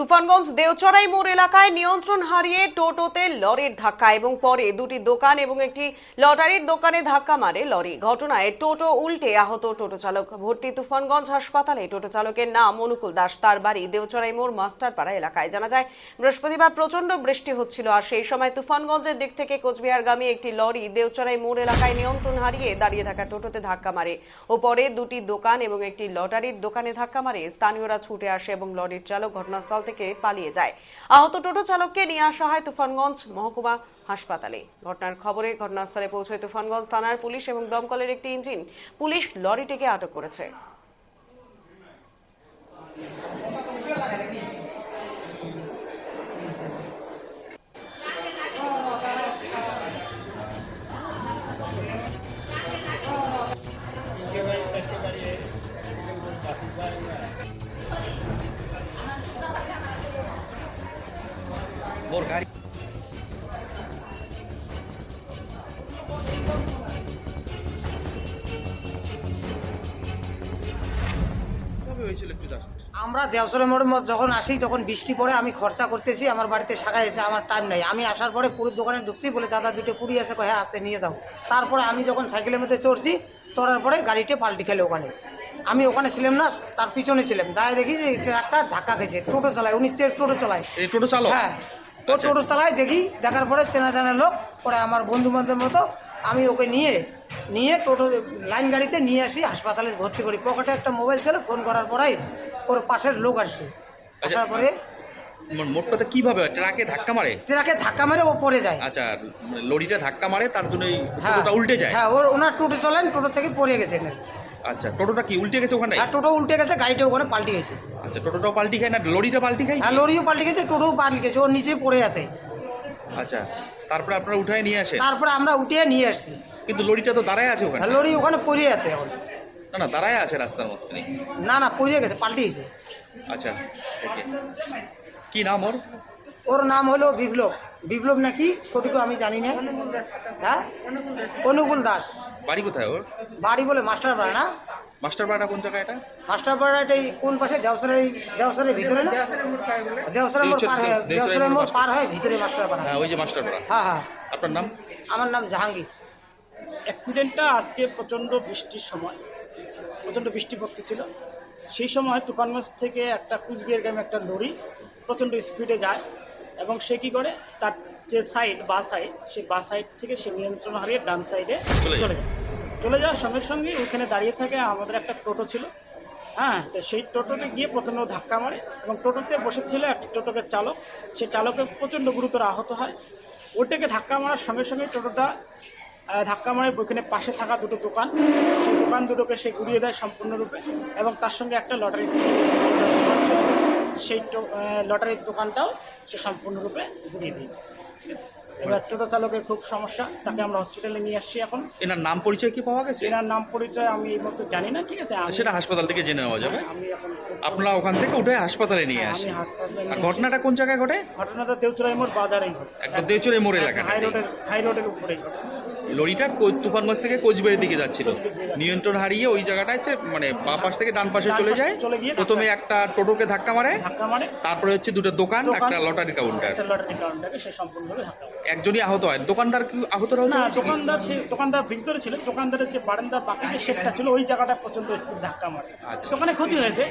তুফানগঞ্জ দেওচড়াই মোড় এলাকায় নিয়ন্ত্রণ হারিয়ে টোটোতে লরির ধাক্কা এবং পরে দুটি দোকান এবং একটি লটারির দোকানে ধাক্কা মারে লরি। ঘটনায় টোটো উল্টে আহত টোটো চালক। ভর্তি তুফানগঞ্জ হাসপাতালে টোটো চালকের নাম অনুকূল দাস। তার বাড়ি দেওচড়াই মোড় মাস্টারপাড়া এলাকায়। জানা যায়, বৃহস্পতিবার প্রচণ্ড বৃষ্টি হচ্ছিল আর সেই সময় তুফানগঞ্জের দিক থেকে কোচবিহারগামী একটি লরি দেওচড়াই মোড় এলাকায় নিয়ন্ত্রণ হারিয়ে দাঁড়িয়ে থাকা টোটোতে ধাক্কা মারে ও পরে দুটি দোকান এবং একটি লটারির দোকানে ধাক্কা মারে। স্থানীয়রা ছুটে আসে এবং লরির চালক ঘটনাস্থল থেকে পালিয়ে যায়। আহত টোটো চালককে নিয়ে আসা হয় তুফানগঞ্জ মহকুমা হাসপাতালে। ঘটনার খবরে ঘটনাস্থলে পৌঁছয় তুফানগঞ্জ থানার পুলিশ এবং দমকলের একটি ইঞ্জিন। পুলিশ লরিটিকে আটক করেছে। মোর গাড়ি একটু আমরা দেওসরের মোড়ের মধ্যে যখন আসি তখন বৃষ্টি পড়ে আমি খরচা করতেছি আমার বাড়িতে শাখা এসে আমার টাইম নেই। আমি আসার পরে পুরীর দোকানে ঢুকছি বলে দাদা দুটো পুরি আছে কয়, হ্যাঁ আসছে নিয়ে যাও। তারপরে আমি যখন সাইকেলের মধ্যে চড়ছি চড়ার পরে গাড়িটি পাল্টি খেলে ওখানে। আমি ওখানে ছিলাম না তার পিছনে ছিলাম। যাই দেখি যে ট্রাকটা ধাক্কা খেয়েছে টোটো চালায় উনি টোটো চালায়। টোটো চালক? হ্যাঁ। আচ্ছা। টোটো চালায় দেখি দেখার পরে চেনা চেনা লোক পরে আমার বন্ধু বান্ধব মতো আমি ওকে নিয়ে নিয়ে টোটো লাইন গাড়িতে নিয়ে আসি হাসপাতালে ভর্তি করি পকেটে একটা মোবাইল ছিল ফোন করার পরেই ওর পাশের লোক আসছে আচ্ছা। আসার পরে মোটটাতে কীভাবে ট্রাকে ধাক্কা মারে? ট্রাকে ধাক্কা মেরে ও পড়ে যায়। আচ্ছা মানে লরিটা ধাক্কা মারে তার জন্য এই হ্যাঁ। টোটোটা উল্টে যায়? হ্যাঁ ওর ওনার টোটো চলেন টোটো থেকে পড়ে গেছে আচ্ছা টোটোটা কি উল্টে গেছে ওখানে? হ্যাঁ টোটো উল্টে গেছে গাড়িটা ওখানে পাল্টে গেছে। আচ্ছা টোটোটাও পাল্টি খায় না? লরিটা পাল্টি খায়? হ্যাঁ লরিও পাল্টে গেছে টোটোও পাল্টে গেছে ওর নিচে পড়ে আছে। আচ্ছা তারপরে আপনারা উঠায় নিয়ে আসেন? তারপরে আমরা উঠিয়ে নিয়ে আসছি। কিন্তু লরিটা তো দাঁড়ায় আছে ওখানে? হ্যাঁ লরি ওখানে পড়ে আছে এখন। না না দাঁড়ায় আছে রাস্তার মধ্যে। না না পড়ে গেছে পাল্টে গেছে। আচ্ছা ওকে। কি নাম ওর? ওর নাম হলো বিপ্লব। বিপ্লব নাকি? সঠিক আমি জানি না। হ্যাঁ? অনুকূল দাস। বাড়ি কোথায় ওর? বাড়ি বলে মাস্টার পাড়া না? মাস্টার পাড়া কোন জায়গা এটা? মাস্টার পাড়াটা এই কোন পাশে? দেওসরের দেওসরের ভিতরে না? দেওসরের মোড় পার হয়ে দেওসরের মোড় পার হয়ে ভিতরে মাস্টার পাড়া হ্যাঁ ওই যে মাস্টার পাড়া হ্যাঁ হ্যাঁ। আপনার নাম? আমার নাম জাহাঙ্গীর। অ্যাক্সিডেন্টটা আজকে প্রচণ্ড বৃষ্টির সময়। প্রচণ্ড বৃষ্টি পড়তেছিল সেই সময় তুফানগঞ্জ থেকে একটা কুচবিহার গ্রামে একটা লরি প্রচণ্ড স্পিডে যায় এবং সে কী করে? তার যে সাইড বা সাইড সেই বা সাইড থেকে সে নিয়ন্ত্রণ হারিয়ে ডান সাইডে চলে যায়। চলে যাওয়ার সঙ্গে সঙ্গে ওখানে দাঁড়িয়ে থাকে আমাদের একটা টোটো ছিল। হ্যাঁ তো সেই টোটোতে গিয়ে প্রথমে ধাক্কা মারে এবং টোটোতে বসেছিল একটি টোটোকে চালক। সে চালকের প্রচণ্ড গুরুতর আহত হয়। ওটাকে ধাক্কা মারার সঙ্গে সঙ্গে টোটোটা ধাক্কা মারে ওইখানে পাশে থাকা দুটো দোকান। দোকান দুটোকে সে ঘুরিয়ে দেয় সম্পূর্ণরূপে এবং তার সঙ্গে একটা লটারি সেই লটারির দোকানটাও সে সম্পূর্ণরূপে ঘুরিয়ে দিয়েছে। ঠিক আছে? এবার টোটো চালকের খুব সমস্যা তাকে আমরা হসপিটালে নিয়ে আসছি এখন। এনার নাম পরিচয় কি পাওয়া গেছে? এনার নাম পরিচয় আমি এই মতো জানি না ঠিক আছে? সেটা হাসপাতাল থেকে জেনে নেওয়া যাবে। আপনারা ওখান থেকে উঠে হাসপাতালে নিয়ে হ্যাঁ, নিয়ে ঘটনাটা কোন জায়গায় ঘটে? ঘটনাটা দেউচুরাই মোড় বাজারেই ঘটে। একদম দেওচুরে মোড় এলাকাটা। হাই রোডের হাই রোডের উপরেই ঘটে। লরিটা তুফানগঞ্জ থেকে কোচবিহারের দিকে যাচ্ছিল। নিয়ন্ত্রণ হারিয়ে ওই জায়গাটা হচ্ছে মানে বাঁ পাশ থেকে ডান পাশে চলে যায়। প্রথমে একটা টোটোকে ধাক্কা মারে তারপরে হচ্ছে দুটো দোকান একটা লটারি কাউন্টার একজনই আহত হয়। দোকানদার কি আহত হয়েছে? না দোকানদার সে দোকানদার ভিতরে ছিল। দোকানদারের যে বারান্দার বাকি যে শেডটা ছিল ওই জায়গাটা প্রচণ্ড স্পিড ধাক্কা মারে। আচ্ছা। দোকানে ক্ষতি হয়েছে।